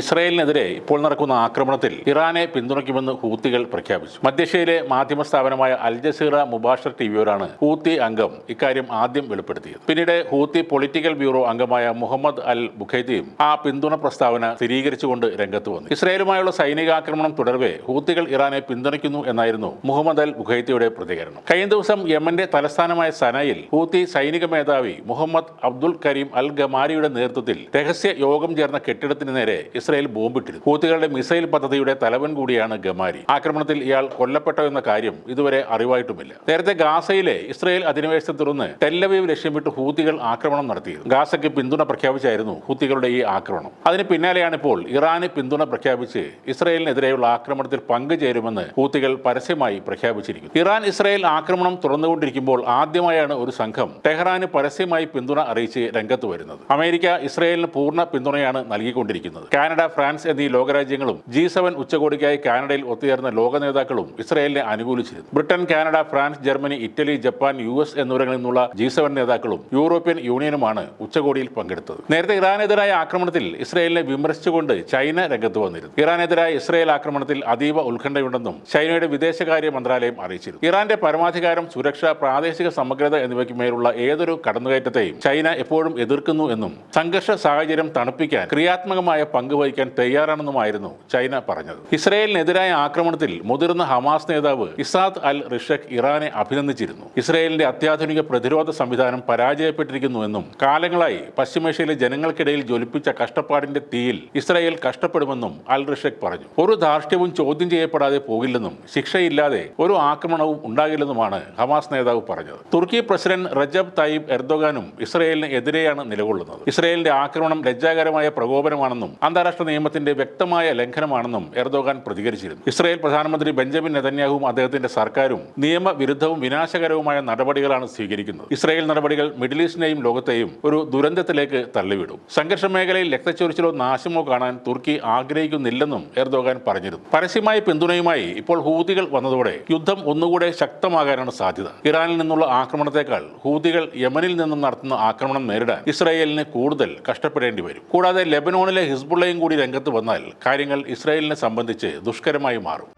ഇസ്രായേലിനെതിരെ ഇപ്പോൾ നടക്കുന്ന ആക്രമണത്തിൽ ഇറാനെ പിന്തുണയ്ക്കുമെന്ന് ഹൂത്തികൾ പ്രഖ്യാപിച്ചു. മധ്യേഷ്യയിലെ മാധ്യമ സ്ഥാപനമായ അൽ ജസീറ മുബാഷർ ടിവിയോടാണ് ഹൂത്തി അംഗം ഇക്കാര്യം ആദ്യം വെളിപ്പെടുത്തിയത്. പിന്നീട് ഹൂത്തി പൊളിറ്റിക്കൽ ബ്യൂറോ അംഗമായ മുഹമ്മദ് അൽ ബുഖൈദിയും ആ പിന്തുണ പ്രസ്താവന സ്ഥിരീകരിച്ചുകൊണ്ട് രംഗത്ത് വന്നു. ഇസ്രായേലുമായുള്ള സൈനികാക്രമണം തുടർവേ ഹൂത്തികൾ ഇറാനെ പിന്തുണയ്ക്കുന്നു എന്നായിരുന്നു മുഹമ്മദ് അൽ ബുഖൈദിയുടെ പ്രതികരണം. കഴിഞ്ഞ ദിവസം യമന്റെ തലസ്ഥാനമായ സനയിൽ ഹൂത്തി സൈനിക മേധാവി മുഹമ്മദ് അബ്ദുൽ കരീം അൽ ഗമാരിയുടെ നേതൃത്വത്തിൽ രഹസ്യ യോഗം ചേർന്ന കെട്ടിടത്തിന് നേരെ ഇസ്രായേൽ ബോംബിട്ടിരുന്നു. ഹൂത്തികളുടെ മിസൈൽ പദ്ധതിയുടെ തലവൻ കൂടിയാണ് ഗമാരി. ആക്രമണത്തിൽ ഇയാൾ കൊല്ലപ്പെട്ടോ എന്ന കാര്യം ഇതുവരെ അറിവായിട്ടുമില്ല. നേരത്തെ ഗാസയിലെ ഇസ്രായേൽ അധിനിവേശത്തെ തുടർന്ന് ടെല്ലവീവ് ലക്ഷ്യമിട്ട് ഹൂത്തികൾ ആക്രമണം നടത്തിയത് ഗാസയ്ക്ക് പിന്തുണ പ്രഖ്യാപിച്ചായിരുന്നു ഹൂത്തികളുടെ ഈ ആക്രമണം. അതിന് പിന്നാലെയാണ് ഇപ്പോൾ ഇറാന് പിന്തുണ പ്രഖ്യാപിച്ച് ഇസ്രായേലിനെതിരെയുള്ള ആക്രമണത്തിൽ പങ്കുചേരുമെന്ന് ഹൂത്തികൾ പരസ്യമായി പ്രഖ്യാപിച്ചിരിക്കുന്നു. ഇറാൻ ഇസ്രായേൽ ആക്രമണം തുറന്നുകൊണ്ടിരിക്കുമ്പോൾ ആദ്യമായാണ് ഒരു സംഘം ടെഹ്റാന് പരസ്യമായി പിന്തുണ അറിയിച്ച് രംഗത്ത് വരുന്നത്. അമേരിക്ക ഇസ്രായേലിന് പൂർണ പിന്തുണയാണ് നൽകിക്കൊണ്ടിരിക്കുന്നത്. കാനഡ ഫ്രാൻസ് എന്നീ ലോകരാജ്യങ്ങളും ജി സെവൻ ഉച്ചകോടിക്കായി കാനഡയിൽ ഒത്തുചേർന്ന ലോക നേതാക്കളും ഇസ്രായേലിനെ അനുകൂലിച്ചിരുന്നു. Britain Canada France Germany Italy Japan U S എന്നിവിടങ്ങളിൽ നിന്നുള്ള ജി സെവൻ നേതാക്കളും യൂറോപ്യൻ യൂണിയനുമാണ് ഉച്ചകോടിയിൽ പങ്കെടുത്തത്. നേരത്തെ ഇറാനെതിരായ ആക്രമണത്തിൽ ഇസ്രായേലിനെ വിമർശിച്ചുകൊണ്ട് ചൈന രംഗത്ത് വന്നിരുന്നു. ഇറാനെതിരായ ഇസ്രായേൽ ആക്രമണത്തിൽ അതീവ ഉത്കണ്ഠയുണ്ടെന്നും ചൈനയുടെ വിദേശകാര്യ മന്ത്രാലയം അറിയിച്ചിരുന്നു. ഇറാന്റെ പരമാധികാരം സുരക്ഷ പ്രാദേശിക സമഗ്രത എന്നിവയ്ക്ക് മേലുള്ള ഏതൊരു കടന്നുകയറ്റത്തെയും ചൈന എപ്പോഴും എതിർക്കുന്നു എന്നും സംഘർഷ സാഹചര്യം തണുപ്പിക്കാൻ ക്രിയാത്മകമായ പങ്ക് വഹിക്കാൻ തയ്യാറാണെന്നുമായിരുന്നു ചൈന പറഞ്ഞത്. ഇസ്രയേലിനെതിരായ ആക്രമണത്തിൽ മുതിർന്ന ഹമാസ് നേതാവ് ഇസാദ് അൽ റിഷക് ഇറാനെ അഭിനന്ദിച്ചിരുന്നു. ഇസ്രയേലിന്റെ അത്യാധുനിക പ്രതിരോധ സംവിധാനം പരാജയപ്പെട്ടിരിക്കുന്നുവെന്നും കാലങ്ങളായി പശ്ചിമേഷ്യയിലെ ജനങ്ങൾക്കിടയിൽ ജ്വലിപ്പിച്ച കഷ്ടപ്പാടിന്റെ തീയിൽ ഇസ്രയേൽ കഷ്ടപ്പെടുമെന്നും അൽ റിഷക് പറഞ്ഞു. ഒരു ധാർഷ്ട്യവും ചോദ്യം ചെയ്യപ്പെടാതെ പോകില്ലെന്നും ശിക്ഷയില്ലാതെ ഒരു ആക്രമണവും ഉണ്ടാകില്ലെന്നുമാണ് ഹമാസ് നേതാവ് പറഞ്ഞത്. തുർക്കി പ്രസിഡന്റ് റജബ് തയ്യിബ് എർദോഗാനും ഇസ്രയേലിന് എതിരെയാണ് നിലകൊള്ളുന്നത്. ഇസ്രയേലിന്റെ ആക്രമണം ലജ്ജാകരമായ പ്രകോപനമാണെന്നും അന്താരാഷ്ട്ര നിയമത്തിന്റെ വ്യക്തമായ ലംഘനമാണെന്നും എർദോഗാൻ പ്രതികരിച്ചിരുന്നു. ഇസ്രായേൽ പ്രധാനമന്ത്രി ബെഞ്ചമിൻ നെതന്യാഹുവും അദ്ദേഹത്തിന്റെ സർക്കാരും നിയമവിരുദ്ധവും വിനാശകരവുമായ നടപടികളാണ് സ്വീകരിക്കുന്നത്. ഇസ്രായേൽ നടപടികൾ മിഡിൽ ഈസ്റ്റിനെയും ലോകത്തെയും ഒരു ദുരന്തത്തിലേക്ക് തള്ളിവിടും. സംഘർഷ മേഖലയിൽ രക്തച്ചൊരിച്ചിലോ നാശമോ കാണാൻ തുർക്കി ആഗ്രഹിക്കുന്നില്ലെന്നും എർദോഗാൻ പറഞ്ഞിരുന്നു. പരസ്യമായ പിന്തുണയുമായി ഇപ്പോൾ ഹൂതികൾ വന്നതോടെ യുദ്ധം ഒന്നുകൂടെ ശക്തമാകാനാണ് സാധ്യത. ഇറാനിൽ നിന്നുള്ള ആക്രമണത്തെക്കാൾ ഹൂതികൾ യമനിൽ നിന്നും നടത്തുന്ന ആക്രമണം നേരിടാൻ ഇസ്രായേലിന് കൂടുതൽ കഷ്ടപ്പെടേണ്ടി വരും. കൂടാതെ ലെബനോണിലെ ഹിസ്ബുള്ളയും കൂടി രംഗത്ത് വന്നാൽ കാര്യങ്ങൾ ഇസ്രായേലിനെ സംബന്ധിച്ച് ദുഷ്കരമായി മാറും.